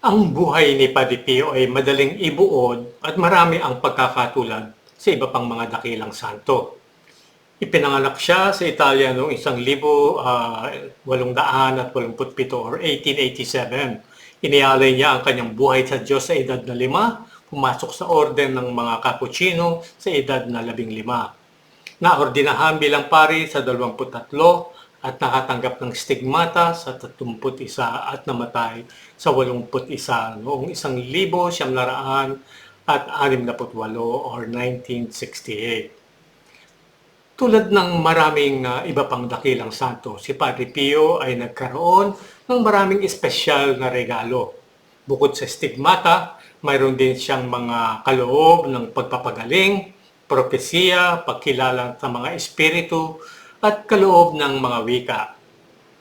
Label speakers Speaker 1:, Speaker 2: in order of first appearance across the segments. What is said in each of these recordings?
Speaker 1: Ang buhay ni Padre Pio ay madaling ibuod at marami ang pagkakatulad sa iba pang mga dakilang santo. Ipinanganak siya sa Italia noong 1887 or 1887. Inialay niya ang kanyang buhay sa Diyos sa edad na lima, pumasok sa orden ng mga Cappuccino sa edad na labing lima. Naordinahan bilang pari sa 23 at nakatanggap ng stigmata sa 31 at namatay sa 81 noong 1968 at 68 or 1968. Tulad ng maraming uh, iba pang dakilang santo, si Padre Pio ay nagkaroon ng maraming espesyal na regalo. Bukod sa stigmata, mayroon din siyang mga kaloob ng pagpapagaling, propesiya, pagkilala sa mga espiritu, at kaloob ng mga wika.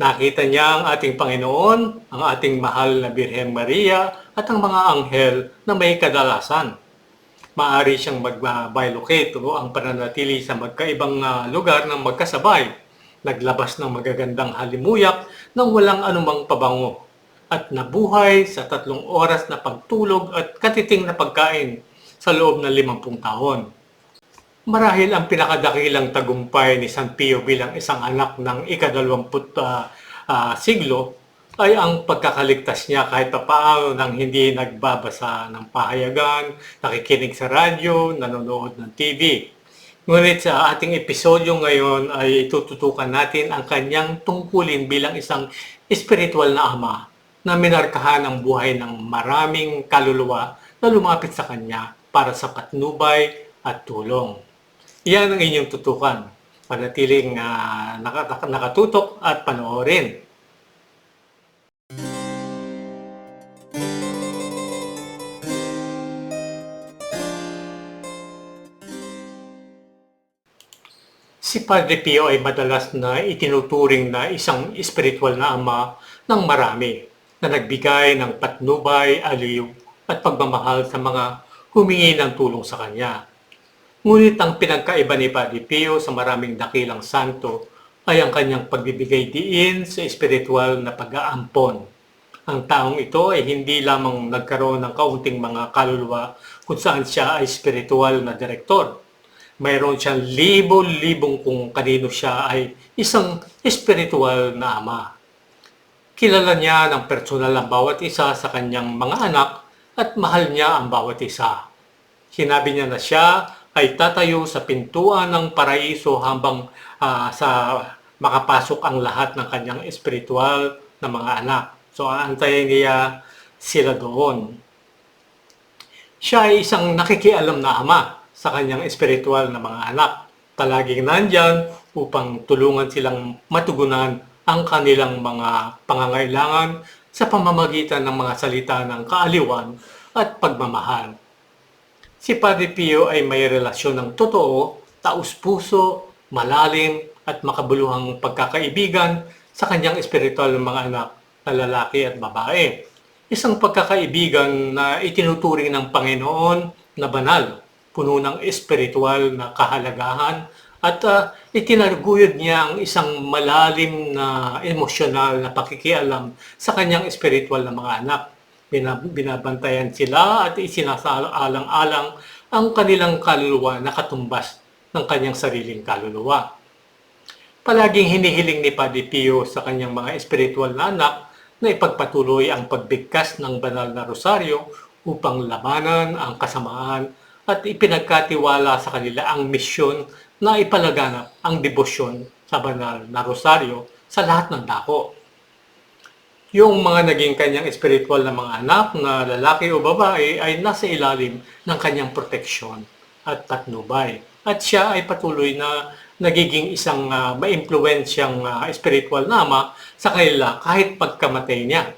Speaker 1: Nakita niya ang ating Panginoon, ang ating mahal na Birhen Maria at ang mga anghel na may kadalasan. Maari siyang mag-bilocate o ang pananatili sa magkaibang ah, lugar ng magkasabay. Naglabas ng magagandang halimuyak nang walang anumang pabango at nabuhay sa tatlong oras na pagtulog at katiting na pagkain sa loob ng limampung taon. Marahil ang pinakadakilang tagumpay ni San Pio bilang isang anak ng ikadalawamput uh, uh, siglo ay ang pagkakaligtas niya kahit paano nang hindi nagbabasa ng pahayagan, nakikinig sa radyo, nanonood ng TV. Ngunit sa ating episodyo ngayon ay itututukan natin ang kanyang tungkulin bilang isang espiritual na ama na minarkahan ang buhay ng maraming kaluluwa na lumapit sa kanya para sa patnubay at tulong. Iyan ang inyong tutukan. Panatiling uh, naka, nakatutok at panoorin. Si Padre Pio ay madalas na itinuturing na isang espiritual na ama ng marami na nagbigay ng patnubay, aliw at pagmamahal sa mga humingi ng tulong sa kanya. Ngunit ang pinagkaiba ni Padre Pio sa maraming dakilang santo ay ang kanyang pagbibigay diin sa espiritual na pag-aampon. Ang taong ito ay hindi lamang nagkaroon ng kaunting mga kaluluwa kung saan siya ay espiritual na direktor. Mayroon siyang libo-libong kung kanino siya ay isang espiritual na ama. Kilala niya ng personal ang bawat isa sa kanyang mga anak at mahal niya ang bawat isa. Sinabi niya na siya ay tatayo sa pintuan ng paraiso habang uh, sa makapasok ang lahat ng kanyang espiritual na mga anak. So aantayin niya sila doon. Siya ay isang nakikialam na ama sa kanyang espiritual na mga anak. Palaging nandyan upang tulungan silang matugunan ang kanilang mga pangangailangan sa pamamagitan ng mga salita ng kaaliwan at pagmamahal. Si Padre Pio ay may relasyon ng totoo, taus-puso, malalim at makabuluhang pagkakaibigan sa kanyang espiritual ng mga anak na lalaki at babae. Isang pagkakaibigan na itinuturing ng Panginoon na banal, puno ng espiritual na kahalagahan at uh, itinarguyod niya ang isang malalim na emosyonal na pakikialam sa kanyang espiritual na mga anak binabantayan sila at isinasaalang-alang ang kanilang kaluluwa na katumbas ng kanyang sariling kaluluwa. Palaging hinihiling ni Padre Pio sa kanyang mga espiritual na anak na ipagpatuloy ang pagbigkas ng banal na rosaryo upang labanan ang kasamaan at ipinagkatiwala sa kanila ang misyon na ipalaganap ang debosyon sa banal na rosaryo sa lahat ng dako yung mga naging kanyang espiritual na mga anak na lalaki o babae ay nasa ilalim ng kanyang proteksyon at patnubay. At siya ay patuloy na nagiging isang uh, maimpluwensyang uh, espiritual na ama sa kanila kahit pagkamatay niya.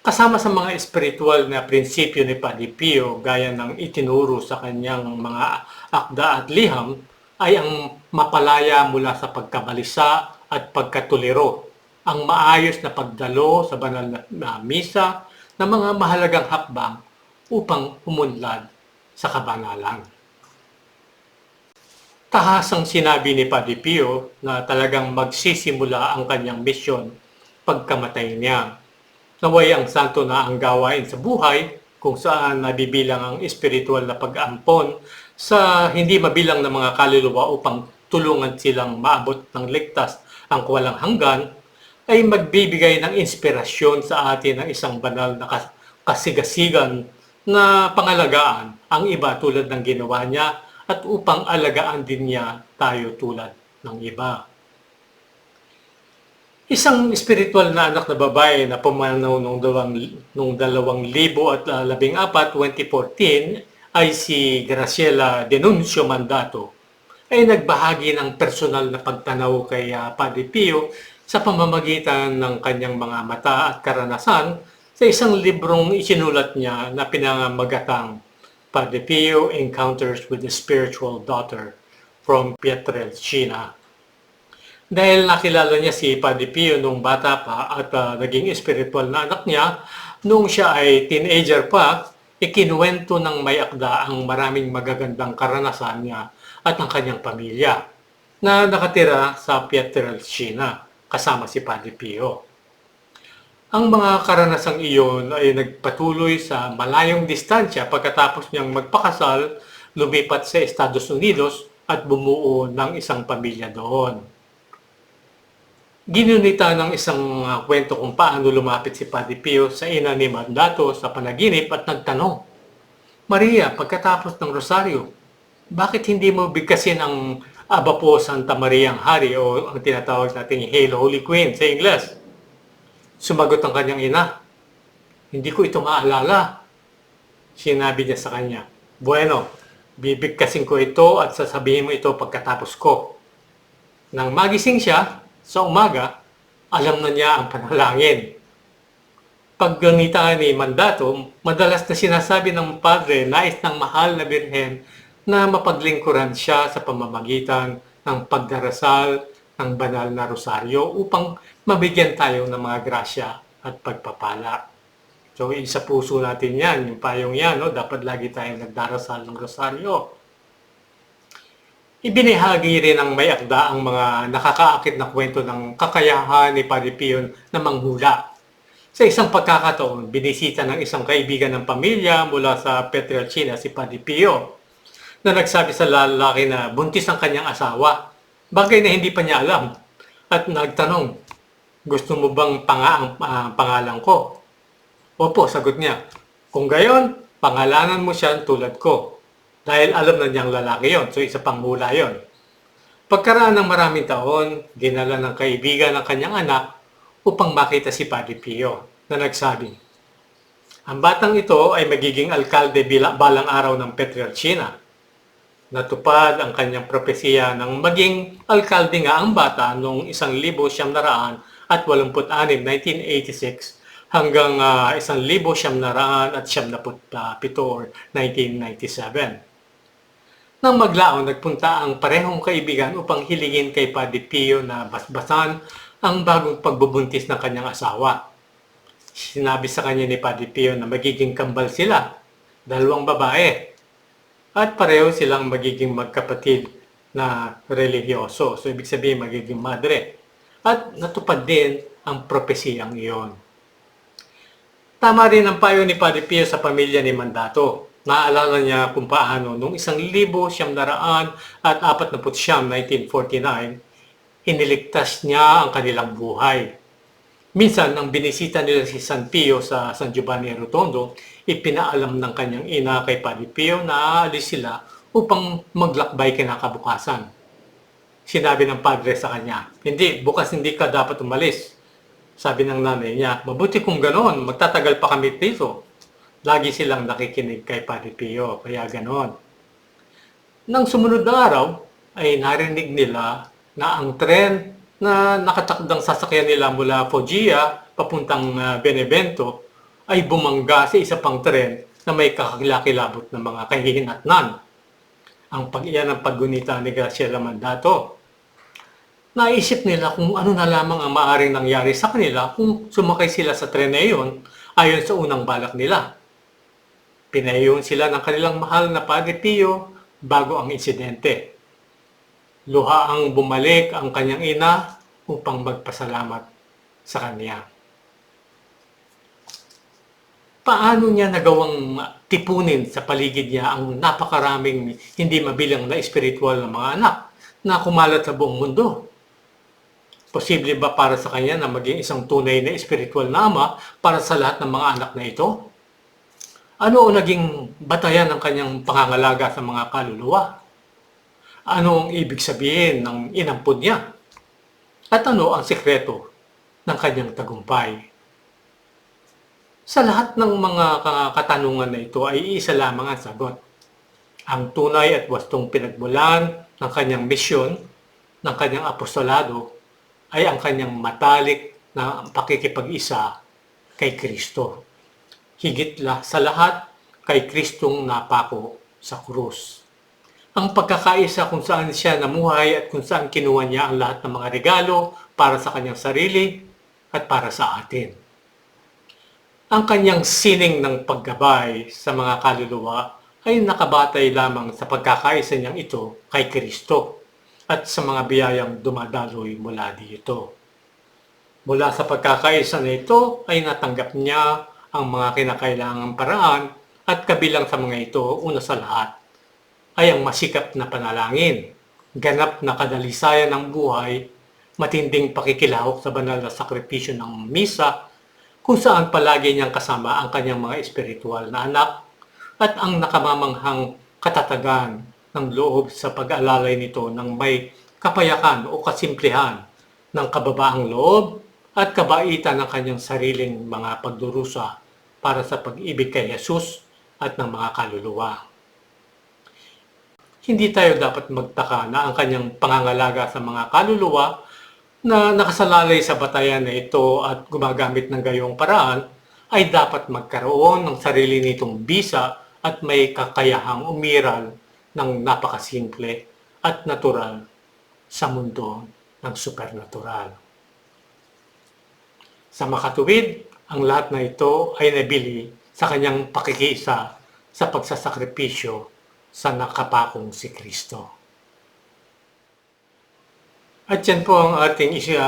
Speaker 1: Kasama sa mga espiritual na prinsipyo ni Padre Pio gaya ng itinuro sa kanyang mga akda at liham ay ang mapalaya mula sa pagkabalisa at pagkatuliro ang maayos na pagdalo sa banal na, misa ng mga mahalagang hakbang upang umunlad sa kabanalan. Tahasang sinabi ni Padre Pio na talagang magsisimula ang kanyang misyon pagkamatay niya. Naway ang santo na ang gawain sa buhay kung saan nabibilang ang espiritual na pag-ampon sa hindi mabilang na mga kaluluwa upang tulungan silang maabot ng ligtas ang walang hanggan ay magbibigay ng inspirasyon sa atin ng isang banal na kas- kasigasigan na pangalagaan ang iba tulad ng ginawa niya at upang alagaan din niya tayo tulad ng iba. Isang spiritual na anak na babae na pumanaw noong dalawang, noong dalawang libo at uh, labing apat, 2014, ay si Graciela Denuncio Mandato ay nagbahagi ng personal na pagtanaw kay uh, Padre Pio sa pamamagitan ng kanyang mga mata at karanasan sa isang librong isinulat niya na pinangamagatang Padre Pio Encounters with the Spiritual Daughter from Pietrelcina. Dahil nakilala niya si Padre Pio nung bata pa at uh, naging spiritual na anak niya, nung siya ay teenager pa, ikinuwento ng may akda ang maraming magagandang karanasan niya at ng kanyang pamilya na nakatira sa Pietrelcina kasama si Padre Pio. Ang mga karanasang iyon ay nagpatuloy sa malayong distansya pagkatapos niyang magpakasal, lumipat sa Estados Unidos at bumuo ng isang pamilya doon. Ginunita ng isang uh, kwento kung paano lumapit si Padre Pio sa ina ni Mandato sa panaginip at nagtanong, Maria, pagkatapos ng rosaryo, bakit hindi mo bigkasin ang Aba po Santa Maria ang Hari o ang tinatawag natin Hail Holy Queen sa Ingles? Sumagot ang kanyang ina, hindi ko ito maalala. Sinabi niya sa kanya, Bueno, bibigkasin ko ito at sasabihin mo ito pagkatapos ko. Nang magising siya, sa umaga, alam na niya ang panalangin. Pagganita ni Mandato, madalas na sinasabi ng padre nais ng mahal na birhen na mapaglingkuran siya sa pamamagitan ng pagdarasal ng banal na rosaryo upang mabigyan tayo ng mga grasya at pagpapala. So, isa puso natin yan, yung payong yan, no? dapat lagi tayong nagdarasal ng rosaryo. Ibinahagi rin ng may akda ang mga nakakaakit na kwento ng kakayahan ni Padre Pio na manghula. Sa isang pagkakataon, binisita ng isang kaibigan ng pamilya mula sa Petrelcina si Padre Pio na nagsabi sa lalaki na buntis ang kanyang asawa, bagay na hindi pa niya alam, at nagtanong, gusto mo bang panga ang uh, pangalan ko? Opo, sagot niya. Kung gayon, pangalanan mo siya tulad ko. Dahil alam na niyang lalaki yon, so isa pang hula yon. Pagkaraan ng maraming taon, dinala ng kaibigan ng kanyang anak upang makita si Padre Pio na nagsabi, Ang batang ito ay magiging alkalde balang araw ng Petrelcina. Natupad ang kanyang propesiya ng maging alkalde nga ang bata noong 1986, 1986 hanggang uh, 1987 or 1997. Nang maglaon, nagpunta ang parehong kaibigan upang hilingin kay Padre Pio na basbasan ang bagong pagbubuntis ng kanyang asawa. Sinabi sa kanya ni Padre Pio na magiging kambal sila, dalawang babae, at pareho silang magiging magkapatid na religyoso. So, ibig sabihin, magiging madre. At natupad din ang propesiyang iyon. Tama rin ang payo ni Padre Pio sa pamilya ni Mandato Naalala niya kung paano noong isang libo siyam naraan at apat na siyam, 1949, iniligtas niya ang kanilang buhay. Minsan, nang binisita nila si San Pio sa San Giovanni Rotondo, ipinaalam ng kanyang ina kay Padre Pio na aalis sila upang maglakbay kinakabukasan. Sinabi ng padre sa kanya, hindi, bukas hindi ka dapat umalis. Sabi ng nanay niya, mabuti kung ganoon, magtatagal pa kami dito lagi silang nakikinig kay Padre Pio, kaya ganon. Nang sumunod na araw, ay narinig nila na ang tren na nakatakdang sasakyan nila mula Foggia papuntang uh, Benevento ay bumangga sa isa pang tren na may kakilakilabot ng mga kahihinatnan. Ang pag-iyan ng paggunita ni Graciela Mandato. Naisip nila kung ano na lamang ang maaring nangyari sa kanila kung sumakay sila sa tren na iyon ayon sa unang balak nila. Pinayon sila ng kanilang mahal na Padre Pio bago ang insidente. Luha ang bumalik ang kanyang ina upang magpasalamat sa kanya. paano niya nagawang tipunin sa paligid niya ang napakaraming hindi mabilang na espiritual na mga anak na kumalat sa buong mundo? Posible ba para sa kanya na maging isang tunay na espiritual na ama para sa lahat ng mga anak na ito? Ano ang naging batayan ng kanyang pangangalaga sa mga kaluluwa? Ano ang ibig sabihin ng inampun niya? At ano ang sikreto ng kanyang tagumpay? Sa lahat ng mga ka- katanungan na ito ay isa lamang ang sagot. Ang tunay at wastong pinagmulan ng kanyang misyon, ng kanyang apostolado, ay ang kanyang matalik na pakikipag-isa kay Kristo. Higit la sa lahat kay Kristong napako sa krus. Ang pagkakaisa kung saan siya namuhay at kung saan kinuha niya ang lahat ng mga regalo para sa kanyang sarili at para sa atin. Ang kanyang sining ng paggabay sa mga kaluluwa ay nakabatay lamang sa pagkakaisa niyang ito kay Kristo at sa mga biyayang dumadaloy mula dito. Mula sa pagkakaisa na ito ay natanggap niya ang mga kinakailangang paraan at kabilang sa mga ito, una sa lahat, ay ang masikap na panalangin, ganap na kadalisayan ng buhay, matinding pakikilahok sa banal na sakripisyo ng misa, kung saan palagi niyang kasama ang kanyang mga espiritual na anak at ang nakamamanghang katatagan ng loob sa pag-alalay nito ng may kapayakan o kasimplihan ng kababaang loob at kabaitan ng kanyang sariling mga pagdurusa para sa pag-ibig kay Jesus at ng mga kaluluwa. Hindi tayo dapat magtaka na ang kanyang pangangalaga sa mga kaluluwa na nakasalalay sa batayan na ito at gumagamit ng gayong paraan ay dapat magkaroon ng sarili nitong bisa at may kakayahang umiral ng napakasimple at natural sa mundo ng supernatural. Sa makatuwid, ang lahat na ito ay nabili sa kanyang pakikiisa sa pagsasakripisyo sa nakapakong si Kristo. At yan po ang ating isa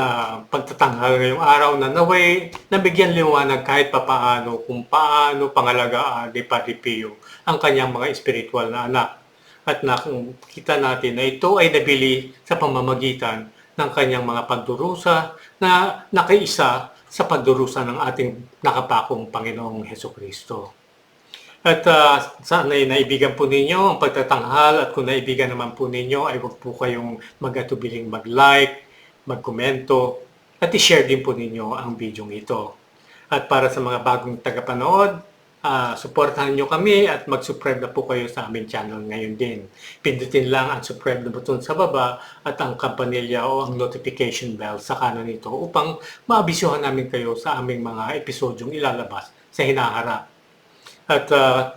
Speaker 1: pagtatanghal ngayong araw na naway nabigyan liwanag kahit papaano kung paano pangalagaan ni Padre Pio ang kanyang mga espiritual na anak. At nakita natin na ito ay nabili sa pamamagitan ng kanyang mga pagdurusa na nakaisa sa pagdurusa ng ating nakapakong Panginoong Heso Kristo. At uh, sana ay naibigan po ninyo ang pagtatanghal at kung naibigan naman po ninyo ay huwag po kayong mag-atubiling mag-like, mag-komento at i-share din po ninyo ang video ito. At para sa mga bagong tagapanood, uh, suportahan nyo kami at mag-subscribe na po kayo sa aming channel ngayon din. Pindutin lang ang subscribe na button sa baba at ang kampanilya o ang notification bell sa kanan nito upang maabisuhan namin kayo sa aming mga episodyong ilalabas sa hinaharap. At uh,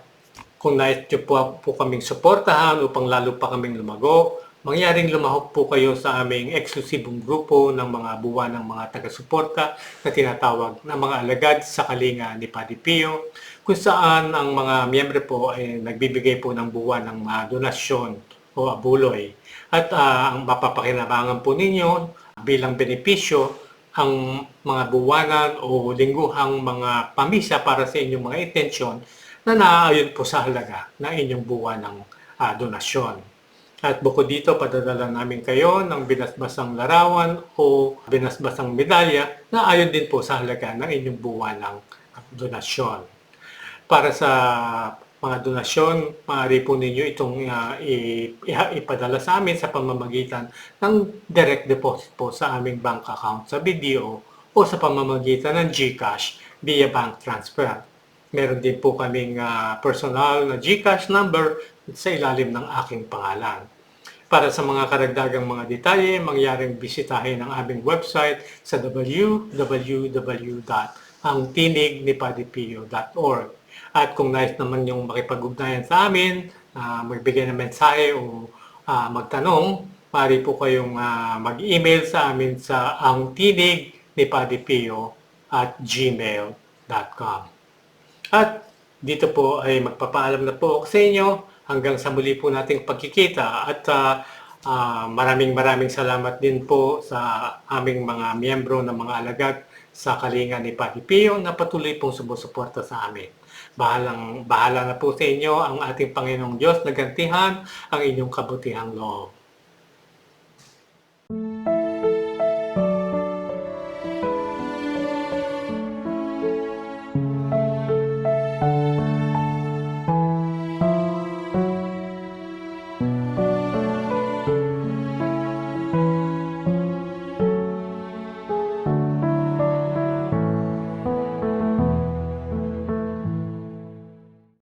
Speaker 1: kung nais nyo po, po kaming suportahan upang lalo pa kaming lumago, mangyaring lumahok po kayo sa aming eksklusibong grupo ng mga buwan ng mga taga-suporta na tinatawag na mga alagad sa kalinga ni Padre Pio, kung saan ang mga miyembro po ay nagbibigay po ng buwan ng mga donasyon o abuloy. At uh, ang mapapakinabangan po ninyo bilang benepisyo ang mga buwanan o lingguhang mga pamisa para sa inyong mga intensyon na naaayon po sa halaga ng inyong buwan ng uh, donasyon. At bukod dito, padadala namin kayo ng binasbasang larawan o binasbasang medalya na ayon din po sa halaga ng inyong buwan ng donasyon. Para sa mga donasyon, maaari po ninyo itong uh, ipadala sa amin sa pamamagitan ng direct deposit po sa aming bank account sa video o sa pamamagitan ng GCash via bank transfer. Meron din po kaming uh, personal na GCash number sa ilalim ng aking pangalan. Para sa mga karagdagang mga detalye, mangyaring bisitahin ang aming website sa www.angtinignipadiPio.org at kung nais naman yung makipag-ugnayan sa amin, uh, magbigay ng mensahe o uh, magtanong, pari po kayong uh, mag-email sa amin sa angtinig ni Padipio at gmail.com. At dito po ay magpapaalam na po sa inyo hanggang sa muli po nating pagkikita at uh, uh, maraming maraming salamat din po sa aming mga miyembro ng mga alagad sa kalinga ni Padre Pio na patuloy pong sumusuporta sa amin. Bahalang, bahala na po sa inyo ang ating Panginoong Diyos na gantihan ang inyong kabutihang loob.